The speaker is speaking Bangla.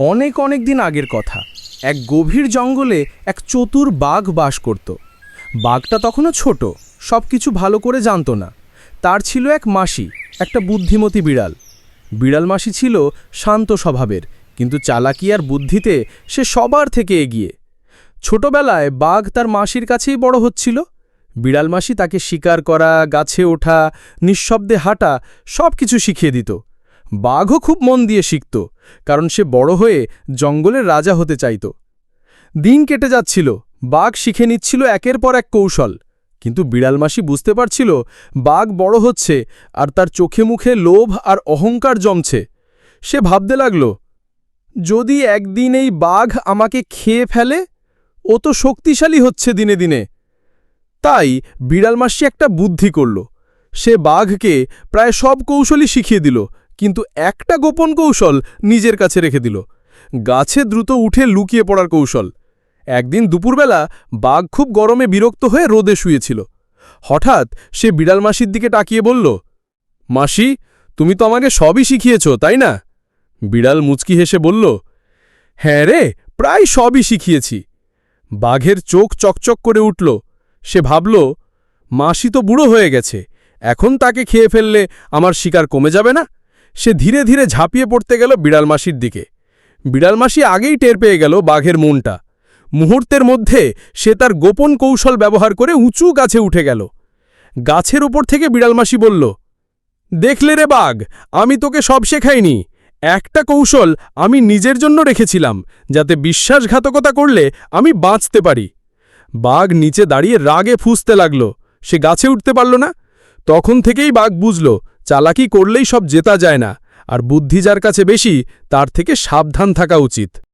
অনেক অনেক দিন আগের কথা। এক গভীর জঙ্গলে এক চতুর বাঘ বাস করত। বাঘটা তখনও ছোট সব কিছু ভালো করে জানতো না। তার ছিল এক মাসি, একটা বুদ্ধিমতী বিড়াল। বিড়াল মাসি ছিল শান্ত স্বভাবের, কিন্তু চালাকি আর বুদ্ধিতে সে সবার থেকে এগিয়ে। ছোটবেলায় বাঘ তার মাসির কাছেই বড় হচ্ছিল। বিড়াল মাসি তাকে শিকার করা, গাছে ওঠা, নিঃশব্দে হাঁটা সব কিছু শিখিয়ে দিত। বাঘও খুব মন দিয়ে শিখত, কারণ সে বড় হয়ে জঙ্গলের রাজা হতে চাইত। দিন কেটে যাচ্ছিল, বাঘ শিখে নিচ্ছিল একের পর এক কৌশল। কিন্তু বিড়াল মাসি বুঝতে পারছিল, বাঘ বড় হচ্ছে আর তার চোখে মুখে লোভ আর অহংকার জমছে। সে ভাবতে লাগল, যদি একদিন এই বাঘ আমাকে খেয়ে ফেলে, ও তো শক্তিশালী হচ্ছে দিনে দিনে। তাই বিড়াল মাসি একটা বুদ্ধি করল। সে বাঘকে প্রায় সব কৌশলই শিখিয়ে দিল কিন্তু একটা গোপন কৌশল নিজের কাছে রেখে দিল। গাছে দ্রুত উঠে লুকিয়ে পড়ার কৌশল। একদিন দুপুরবেলা বাঘ খুব গরমে বিরক্ত হয়ে রোদে শুয়েছিল। হঠাৎ সে বিড়াল মাসির দিকে তাকিয়ে বলল, মাসি, তুমি তো আমাকে সবই শিখিয়েছ, তাই না? বিড়াল মুচকি হেসে বলল হ্যাঁ রে, প্রায় সবই শিখিয়েছি। বাঘের চোখ চকচক করে উঠল। সে ভাবল, মাসি তো বুড়ো হয়ে গেছে, এখন তাকে খেয়ে ফেললে আমার শিকার কমে যাবে না? সে ধীরে ধীরে ঝাঁপিয়ে পড়তে গেল বিড়াল মাসির দিকে। বিড়াল মাসি আগেই টের পেয়ে গেল বাঘের মনটা। মুহূর্তের মধ্যে সে তার গোপন কৌশল ব্যবহার করে উঁচু গাছে উঠে গেল। গাছের উপর থেকে বিড়াল মাসি বলল, দেখলে রে বাঘ, আমি তোকে সব শেখাইনি। একটা কৌশল আমি নিজের জন্য রেখেছিলাম, যাতে বিশ্বাসঘাতকতা করলে আমি বাঁচতে পারি। বাঘ নিচে দাঁড়িয়ে রাগে ফুঁসতে লাগল। সে গাছে উঠতে পারল না। তখন থেকেই বাঘ বুঝল চালাকি করলেই সব জেতা যায় না, আর বুদ্ধি যার কাছে বেশি, তার থেকে সাবধান থাকা উচিত।